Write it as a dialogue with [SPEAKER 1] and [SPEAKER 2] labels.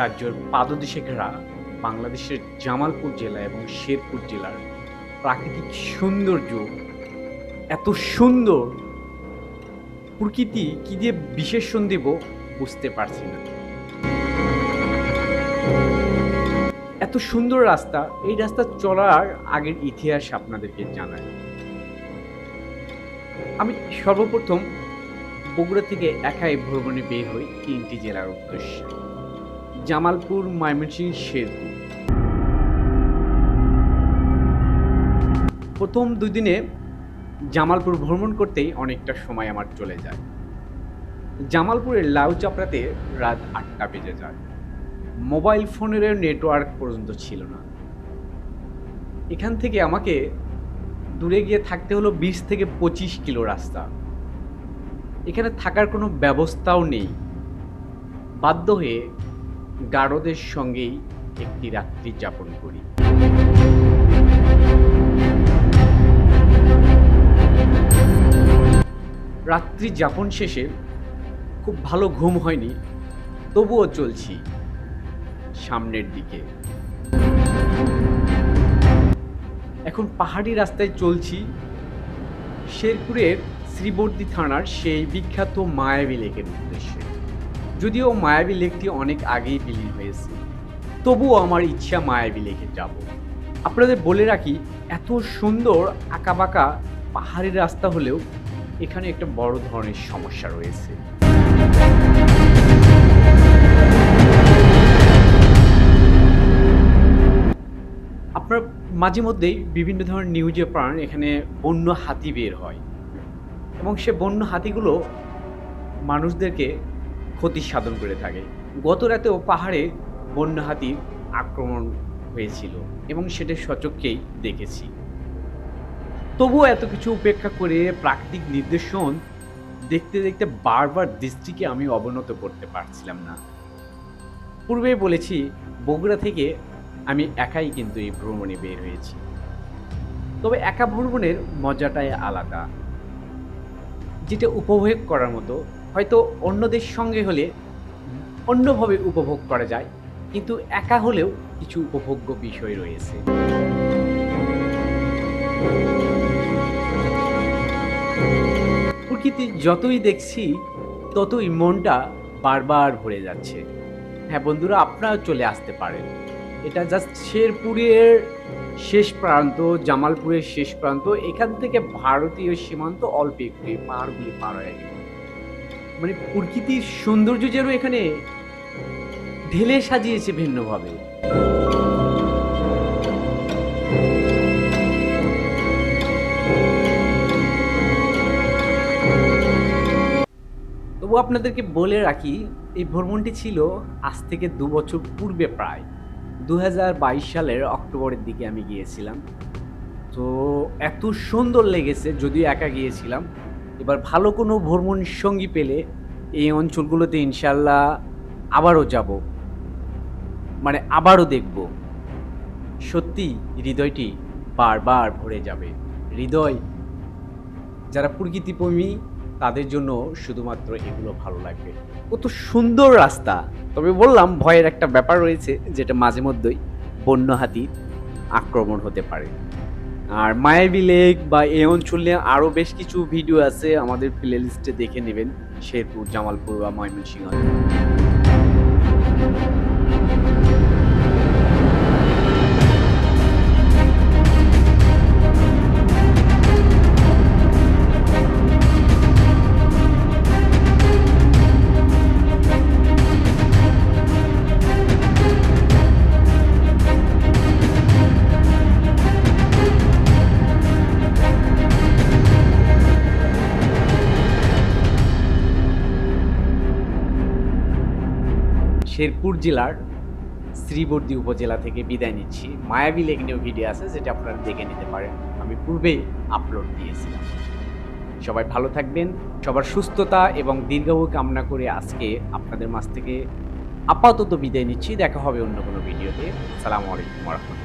[SPEAKER 1] রাজ্যের পাদদেশে ঘেরা বাংলাদেশের জামালপুর জেলা এবং শেরপুর জেলার প্রাকৃতিক সৌন্দর্য, এত সুন্দর প্রকৃতি কি দিয়ে বিশেষণ দেব বুঝতে পারছি না। এত সুন্দর রাস্তা, এই রাস্তা চলার আগের ইতিহাস আপনাদেরকে জানাই। আমি সর্বপ্রথম বগুড়া থেকে একাই ভ্রমণে বের হই তিনটি জেলার উদ্দেশ্যে। জামালপুর, ময়মনসিংহ, শেরপুর। প্রথম দুই দিনে জামালপুর ভ্রমণ করতেই অনেকটা সময় আমার চলে যায়। জামালপুরের লাউ চাপড়াতে রাত আটটা বেজে যায়। মোবাইল ফোনের নেটওয়ার্ক পর্যন্ত ছিল না। এখান থেকে আমাকে দূরে গিয়ে থাকতে হলো বিশ থেকে পঁচিশ কিলো রাস্তা। এখানে থাকার কোনো ব্যবস্থাও নেই। বাধ্য হয়ে গারদের সঙ্গেই একটি রাত্রি যাপন করি। রাত্রি যাপন শেষে খুব ভালো ঘুম হয়নি, তবুও চলছি সামনের দিকে। এখন পাহাড়ি রাস্তায় চলছি শেরপুরের শ্রীবর্দী থানার সেই বিখ্যাত মায়াবী লেকের উদ্দেশ্যে। যদিও মায়াবী লেকটি অনেক আগেই বিলীন হয়েছে। তবুও আমার ইচ্ছা মায়াবী লেকে যাব। আপনাদের বলে রাখি, এত সুন্দর আঁকাবাঁকা পাহাড়ি রাস্তা হলেও এখানে একটা বড় ধরনের সমস্যা রয়েছে। আপনার মাঝে মধ্যেই বিভিন্ন ধরনের নিউজে পান এখানে বন্য হাতি বের হয়। এবং সে বন্য হাতিগুলো মানুষদেরকে ক্ষতি সাধন করে থাকে। গত রাতেও পাহাড়ে বন্য হাতির আক্রমণ হয়েছিল এবং সেটা সচক্ষেই দেখেছি। তবুও এত কিছু উপেক্ষা করে প্রাকৃতিক নির্দেশন দেখতে দেখতে বারবার দৃষ্টিকে আমি অবনত করতে পারছিলাম না। পূর্বেই বলেছি, বগুড়া থেকে আমি একাই কিন্তু এই ভ্রমণে বের হয়েছি। তবে একা ভ্রমণের মজাটাই আলাদা। যেটা উপভোগ করার মতো হয়তো অন্যদের সঙ্গে হলে অন্যভাবে উপভোগ করা যায়, কিন্তু একা হলেও কিছু উপভোগ্য বিষয় রয়েছে। প্রকৃতি যতই দেখছি, ততই মনটা বারবার ভরে যাচ্ছে। হ্যাঁ বন্ধুরা, আপনারা চলে আসতে পারেন। এটা জাস্ট শেরপুরের শেষ প্রান্ত, জামালপুরের শেষ প্রান্ত, এখান থেকে ভারতীয় সীমান্ত অল্প একটু পাহাড়গুলি পার হয়ে মানে প্রকৃতির সৌন্দর্য যেন এখানে ঢেলে সাজিয়েছে ভিন্নভাবে। তবু আপনাদেরকে বলে রাখি, এই ভ্রমণটি ছিল আজ থেকে দু বছর পূর্বে প্রায়। দুহাজার বাইশ সালের অক্টোবরের দিকে আমি গিয়েছিলাম। তো এত সুন্দর লেগেছে, যদিও একা গিয়েছিলাম। এবার ভালো কোনো ভ্রমণ সঙ্গী পেলে এই অঞ্চলগুলোতে ইনশাল্লাহ আবারও যাব। মানে আবারও দেখব। সত্যি হৃদয়টি বারবার ভরে যাবে। হৃদয়, যারা প্রকৃতিপ্রেমী, তাদের জন্য শুধুমাত্র এগুলো ভালো লাগবে। কত সুন্দর রাস্তা। তবে বললাম, ভয়ের একটা ব্যাপার রয়েছে, যেটা মাঝে মধ্যেই বন্য হাতি আক্রমণ হতে পারে। আর মায়াবী লেক বা এই অঞ্চলে আরও বেশ কিছু ভিডিও আছে আমাদের প্লে লিস্টে দেখে নেবেন। শেরপুর জামালপুর বা ময়মনসিংহ। শেরপুর জেলার শ্রীবর্দী উপজেলা থেকে বিদায় নিচ্ছি। মায়াবী লেক ভিডিও আছে যেটা আপনারা দেখে নিতে পারেন। আমি পূর্বেই আপলোড দিয়েছিলাম। সবাই ভালো থাকবেন, সবার সুস্থতা এবং দীর্ঘায়ু কামনা করে আজকে আপনাদের মাছ থেকে আপাতত বিদায় নিচ্ছি। দেখা হবে অন্য কোনো ভিডিওতে। সালামু আলাইকুম রহমতুল্লাহ।